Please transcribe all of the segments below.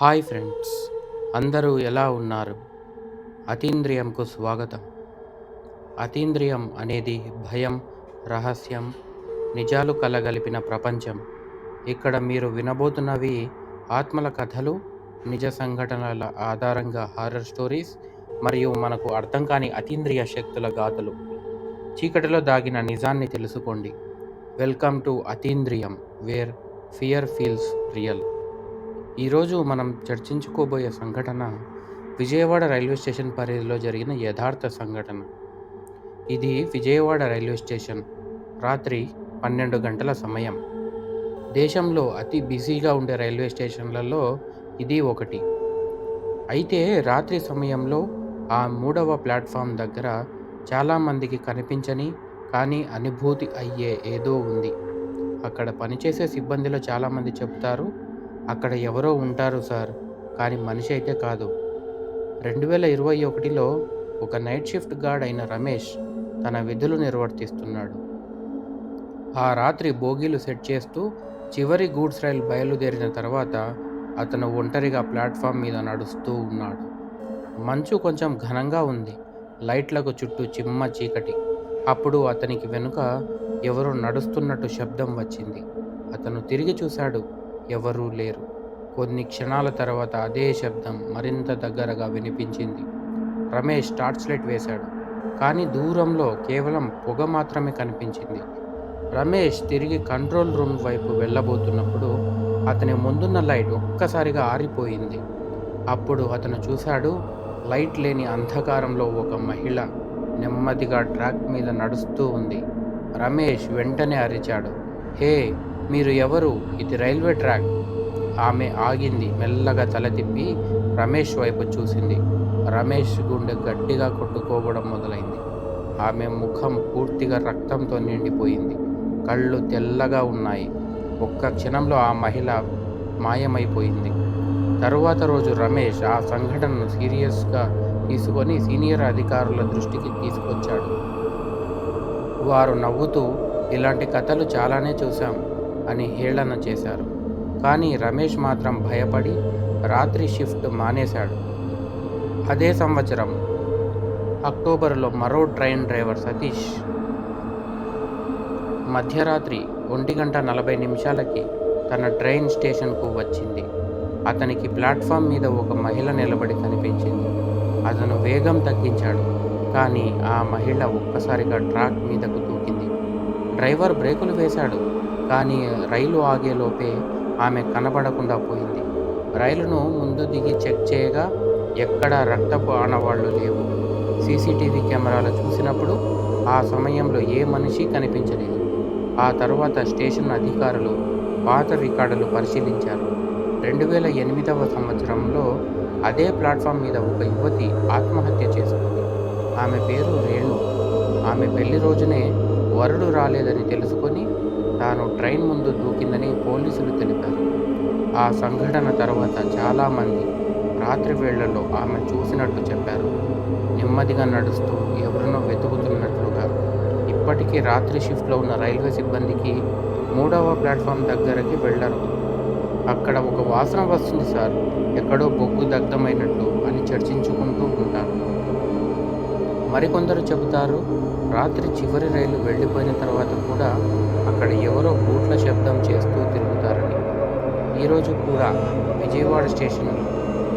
Hi friends అందరూ ఎలా ఉన్నారు? అతీంద్రియంకు స్వాగతం. అతీంద్రియం అనేది భయం రహస్యం నిజాలు కలగలిపిన ప్రపంచం. ఇక్కడ మీరు వినబోతున్నవి ఆత్మల కథలు నిజ సంఘటనల ఆధారంగా హారర్ స్టోరీస్ మరియు మనకు అర్థం కాని అతీంద్రియ శక్తుల గాథలు. చీకటిలో దాగిన నిజాన్ని తెలుసుకోండి. Welcome to Atheendriyam where fear feels real. ఈరోజు మనం చర్చించుకోబోయే సంఘటన విజయవాడ రైల్వే స్టేషన్ పరిధిలో జరిగిన యథార్థ సంఘటన. ఇది విజయవాడ రైల్వే స్టేషన్ రాత్రి పన్నెండు గంటల సమయం. దేశంలో అతి బిజీగా ఉండే రైల్వే స్టేషన్లలో ఇది ఒకటి. అయితే రాత్రి సమయంలో ఆ మూడవ ప్లాట్ఫామ్ దగ్గర చాలామందికి కనిపించని కానీ అనుభూతి అయ్యే ఏదో ఉంది. అక్కడ పనిచేసే సిబ్బందిలో చాలామంది చెప్తారు అక్కడ ఎవరో ఉంటారు సార్ కానీ మనిషి అయితే కాదు. రెండు వేల ఇరవై ఒకటిలో ఒక నైట్ షిఫ్ట్ గార్డ్ అయిన రమేష్ తన విధులు నిర్వర్తిస్తున్నాడు. ఆ రాత్రి బోగీలు సెట్ చేస్తూ చివరి గూడ్స్ రైలు బయలుదేరిన తర్వాత అతను ఒంటరిగా ప్లాట్ఫామ్ మీద నడుస్తూ ఉన్నాడు. మంచు కొంచెం ఘనంగా ఉంది లైట్లకు చుట్టూ చిమ్మ చీకటి. అప్పుడు అతనికి వెనుక ఎవరో నడుస్తున్నట్టు శబ్దం వచ్చింది. అతను తిరిగి చూశాడు ఎవరూ లేరు. కొన్ని క్షణాల తర్వాత అదే శబ్దం మరింత దగ్గరగా వినిపించింది. రమేష్ టార్చ్ లైట్ వేశాడు. కానీ దూరంలో కేవలం పొగ మాత్రమే కనిపించింది. రమేష్ తిరిగి కంట్రోల్ రూమ్ వైపు వెళ్ళబోతున్నప్పుడు అతని ముందున్న లైట్ ఒక్కసారిగా ఆరిపోయింది. అప్పుడు అతను చూశాడు లైట్ లేని అంధకారంలో ఒక మహిళ నెమ్మదిగా ట్రాక్ మీద నడుస్తూ ఉంది. రమేష్ వెంటనే అరిచాడు. హే మీరు ఎవరు? ఇది రైల్వే ట్రాక్. ఆమె ఆగింది మెల్లగా తల తిప్పి రమేష్ వైపు చూసింది. రమేష్ గుండె గట్టిగా కొట్టుకోవడం మొదలైంది. ఆమె ముఖం పూర్తిగా రక్తంతో నిండిపోయింది. కళ్ళు తెల్లగా ఉన్నాయి. ఒక్క క్షణంలో ఆ మహిళ మాయమైపోయింది. తరువాత రోజు రమేష్ ఆ సంఘటనను సీరియస్గా తీసుకొని సీనియర్ అధికారుల దృష్టికి తీసుకొచ్చాడు. వారు నవ్వుతూ ఇలాంటి కథలు చాలానే చూశాం. అని హేళన చేశారు. కానీ రమేష్ మాత్రం భయపడి రాత్రి షిఫ్ట్ మానేశాడు. అదే సంవత్సరం అక్టోబర్లో మరో ట్రైన్ డ్రైవర్ సతీష్ మధ్యరాత్రి ఒంటి గంట నలభై నిమిషాలకి తన ట్రైన్ స్టేషన్కు వచ్చింది. అతనికి ప్లాట్ఫామ్ మీద ఒక మహిళ నిలబడి కనిపించింది. అతను వేగం తగ్గించాడు. కానీ ఆ మహిళ ఒక్కసారిగా ట్రాక్ మీదకు దూకింది. డ్రైవర్ బ్రేకులు వేశాడు. కానీ రైలు ఆగేలోపే ఆమె కనబడకుండా పోయింది. రైలును ముందు దిగి చెక్ చేయగా ఎక్కడా రక్తపు ఆనవాళ్ళు లేవు. సీసీటీవీ కెమెరాలు చూసినప్పుడు ఆ సమయంలో ఏ మనిషి కనిపించలేదు. ఆ తర్వాత స్టేషన్ అధికారులు పాత రికార్డులు పరిశీలించారు. రెండు వేల ఎనిమిదవ సంవత్సరంలో అదే ప్లాట్ఫామ్ మీద ఒక యువతి ఆత్మహత్య చేసుకుంది. ఆమె పేరు రేణు. ఆమె పెళ్ళి రోజునే వరుడు రాలేదని తెలుసుకొని తాను ట్రైన్ ముందు దూకిందని పోలీసులు తెలిపారు. ఆ సంఘటన తర్వాత చాలామంది రాత్రి వేళ్ళలో ఆమె చూసినట్టు చెప్పారు. నెమ్మదిగా నడుస్తూ ఎవరినో వెతుకుతున్నట్లుగా ఇప్పటికీ రాత్రి షిఫ్ట్లో ఉన్న రైల్వే సిబ్బందికి మూడవ ప్లాట్ఫామ్ దగ్గరకి వెళ్ళరు. అక్కడ ఒక వాసన వస్తుంది సార్. ఎక్కడో బొగ్గు దగ్ధమైనట్లు అని చర్చించుకుంటూ ఉంటారు. మరికొందరు చెబుతారు రాత్రి చివరి రైలు వెళ్ళిపోయిన తర్వాత కూడా అక్కడ ఎవరో బూట్ల శబ్దం చేస్తూ తిరుగుతారని. ఈరోజు కూడా విజయవాడ స్టేషన్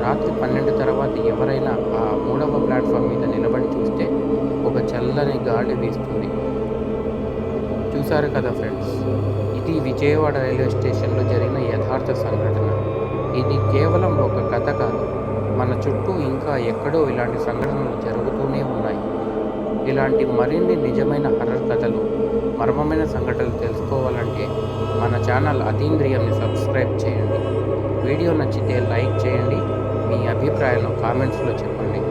రాత్రి పన్నెండు తర్వాత ఎవరైనా ఆ మూడవ ప్లాట్ఫామ్ మీద నిలబడి చూస్తే ఒక చల్లని గాలి వీస్తుంది. చూశారు కదా ఫ్రెండ్స్? ఇది విజయవాడ రైల్వే స్టేషన్లో జరిగిన యథార్థ సంఘటన. ఇది కేవలం ఒక కథ కాదు. మన చుట్టూ ఇంకా ఎక్కడో ఇలాంటి సంఘటనలు జరుగుతూనే ఉన్నాయి. ఇలాంటి మరిన్ని నిజమైన హర్రర్ కథలు మర్మమైన సంఘటనలు తెలుసుకోవాలంటే మన ఛానల్ అతీంద్రియంని సబ్స్క్రైబ్ చేయండి. వీడియో నచ్చితే లైక్ చేయండి. మీ అభిప్రాయాలను కామెంట్స్లో చెప్పండి.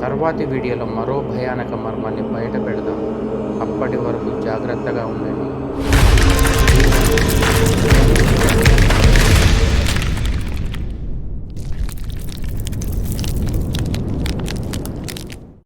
తర్వాతి వీడియోలో మరో భయానక మర్మాన్ని బయట పెడదాం. అప్పటి వరకు జాగ్రత్తగా ఉండండి.